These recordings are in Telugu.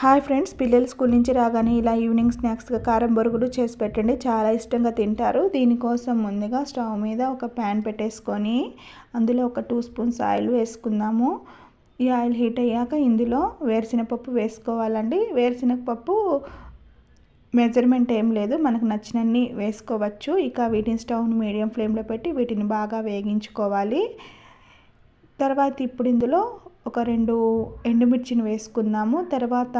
హాయ్ ఫ్రెండ్స్ పిల్లలు స్కూల్ నుంచి రాగానే ఇలా ఈవినింగ్ స్నాక్స్గా కారం బొరుగులు చేసి పెట్టండి. చాలా ఇష్టంగా తింటారు. దీనికోసం ముందుగా స్టవ్ మీద ఒక ప్యాన్ పెట్టేసుకొని అందులో ఒక టూ స్పూన్స్ ఆయిల్ వేసుకుందాము. ఈ ఆయిల్ హీట్ అయ్యాక ఇందులో వేరుశనగపప్పు వేసుకోవాలండి. వేరుశనగపప్పు మెజర్మెంట్ ఏం లేదు. మనకు నచ్చినన్ని వేసుకోవచ్చు. ఇక వీటిని స్టవ్ని మీడియం ఫ్లేమ్లో పెట్టి వీటిని బాగా వేగించుకోవాలి. తర్వాత ఇప్పుడు ఇందులో ఒక రెండు ఎండుమిర్చిని వేసుకుందాము. తర్వాత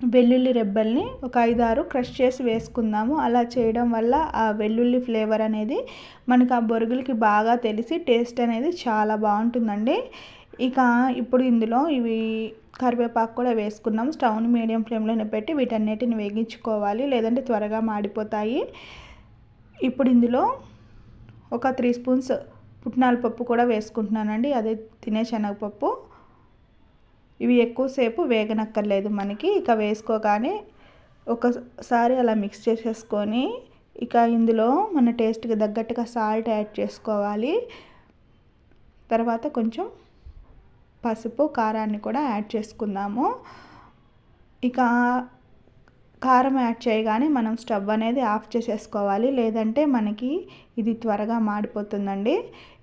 వెల్లుల్లి రెబ్బల్ని ఒక ఐదారు క్రష్ చేసి వేసుకుందాము. అలా చేయడం వల్ల ఆ వెల్లుల్లి ఫ్లేవర్ అనేది మనకు ఆ బొరుగులకి బాగా తెలిసి టేస్ట్ అనేది చాలా బాగుంటుందండి. ఇక ఇప్పుడు ఇందులో ఇవి కరివేపాకు కూడా వేసుకున్నాము స్టవ్ని మీడియం ఫ్లేమ్లోనే పెట్టి వీటన్నిటిని వేగించుకోవాలి. లేదంటే త్వరగా మాడిపోతాయి. ఇప్పుడు ఇందులో ఒక త్రీ స్పూన్స్ పుట్నాల పప్పు కూడా వేసుకుంటున్నానండి. అదే తినే శనగపప్పు. ఇవి ఎక్కువసేపు వేగనక్కర్లేదు మనకి. ఇక వేసుకోగానే ఒకసారి అలా మిక్స్ చేసేసుకొని ఇక ఇందులో మన టేస్ట్కి తగ్గట్టుగా సాల్ట్ యాడ్ చేసుకోవాలి. తర్వాత కొంచెం పసుపు కారాన్ని కూడా యాడ్ చేసుకుందాము. ఇక కారం యాడ్ చేయగానే మనం స్టవ్ అనేది ఆఫ్ చేసేసుకోవాలి. లేదంటే మనకి ఇది త్వరగా మాడిపోతుందండి.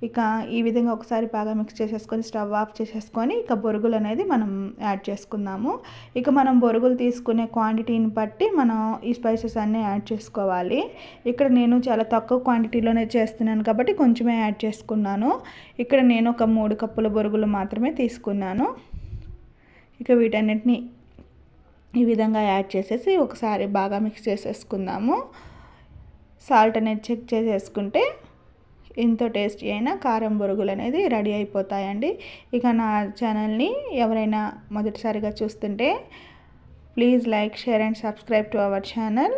ఇక ఈ విధంగా ఒకసారి బాగా మిక్స్ చేసేసుకొని స్టవ్ ఆఫ్ చేసేసుకొని ఇక బొరుగులు అనేది మనం యాడ్ చేసుకుందాము. ఇక మనం బొరుగులు తీసుకునే క్వాంటిటీని బట్టి మనం ఈ స్పైసెస్ అన్నీ యాడ్ చేసుకోవాలి. ఇక్కడ నేను చాలా తక్కువ క్వాంటిటీలోనే చేస్తున్నాను కాబట్టి కొంచెమే యాడ్ చేసుకున్నాను. ఇక్కడ నేను ఒక మూడు కప్పుల బొరుగులు మాత్రమే తీసుకున్నాను. ఇక వీటన్నిటిని ఈ విధంగా యాడ్ చేసేసి ఒకసారి బాగా మిక్స్ చేసేసుకుందాము. సాల్ట్ అనేది చెక్ చేసేసుకుంటే ఎంతో టేస్టీ అయిన కారం బొరుగులు అనేది రెడీ అయిపోతాయండి. ఇక నా ఛానల్ని ఎవరైనా మొదటిసారిగా చూస్తుంటే please like share and subscribe to our channel.